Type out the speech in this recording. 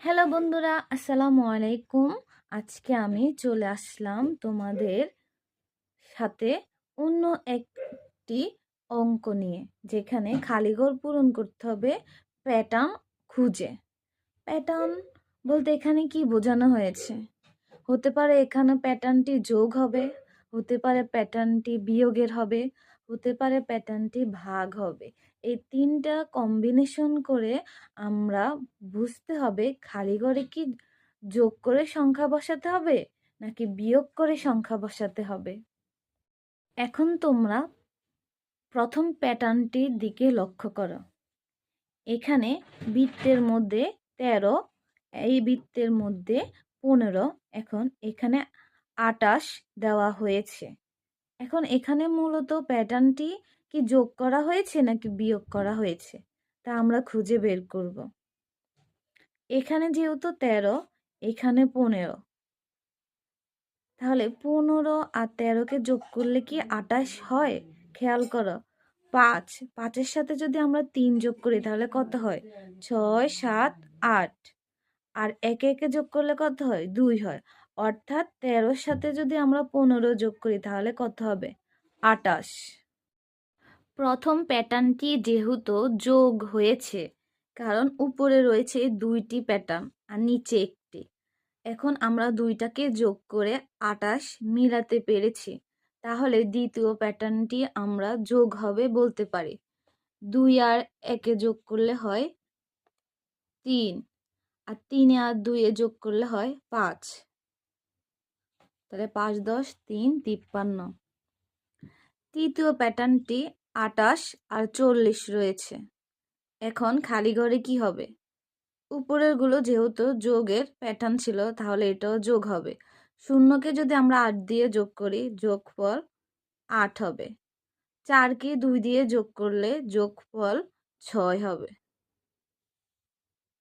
Hello বন্ধুরা, আসসালামু আলাইকুম। আজকে আমি চলে আসলাম তোমাদের সাথে অন্য একটি অঙ্ক নিয়ে, যেখানে খালি ঘর পূরণ করতে হবে প্যাটার্ন খুঁজে। প্যাটার্ন বলতে এখানে কি বোঝানো হয়েছে? হতে পারে এখানে প্যাটার্নটি যোগ হবে, হতে পারে প্যাটার্নটি বিয়োগের হবে। হতে পারে প্যাটার্নটি ভাগ হবে। এই তিনটা কম্বিনেশন করে আমরা বুঝতে হবে খালি ঘরে কি যোগ করে সংখ্যা বসাতে হবে, নাকি বিয়োগ করে সংখ্যা বসাতে হবে? এখন তোমরা প্রথম প্যাটার্নটির দিকে লক্ষ্য করো। এখানে বৃত্তের মধ্যে তেরো, এই বৃত্তের মধ্যে পনেরো, এখন এখানে আটাশ দেওয়া হয়েছে। এখন এখানে মূলত প্যাটার্নটি কি যোগ করা হয়েছে নাকি বিয়োগ করা হয়েছে? তা আমরা খুঁজে বের করব। এখানে যেহেতু তেরো, এখানে পনেরো। তাহলে পনেরো আর তেরোকে যোগ করলে কি আটাশ হয়? খেয়াল করো, পাঁচ। পাঁচের সাথে যদি আমরা তিন যোগ করি তাহলে কত হয়? ছয়, সাত, আট। আর একে একে যোগ করলে কত হয়? দুই হয়। অর্থাৎ তেরোর সাথে যদি আমরা পনেরো যোগ করি, তাহলে কত হবে? আটাশ। প্রথম প্যাটার্নটি যেহেতু যোগ হয়েছে, কারণ উপরে রয়েছে দুইটি প্যাটার্ন আর নিচে একটি। এখন আমরা দুইটাকে যোগ করে আটাশ মিলাতে পেরেছি, তাহলে দ্বিতীয় প্যাটার্নটি আমরা যোগ হবে বলতে পারি। দুই আর একে যোগ করলে হয় তিন, আর তিনে আর দুইয়ে যোগ করলে হয় পাঁচ। তাহলে পাঁচ, দশ, তিন, তিপ্পান্ন। তৃতীয় প্যাটার্নটি আটাশ আর চল্লিশ রয়েছে। এখন খালি ঘরে কি হবে? উপরেরগুলো যেহেতু যোগের প্যাটার্ন ছিল, তাহলে এটাও যোগ হবে। শূন্যকে যদি আমরা আট দিয়ে যোগ করি, যোগফল আট হবে। চারকে দুই দিয়ে যোগ করলে যোগফল ছয় হবে।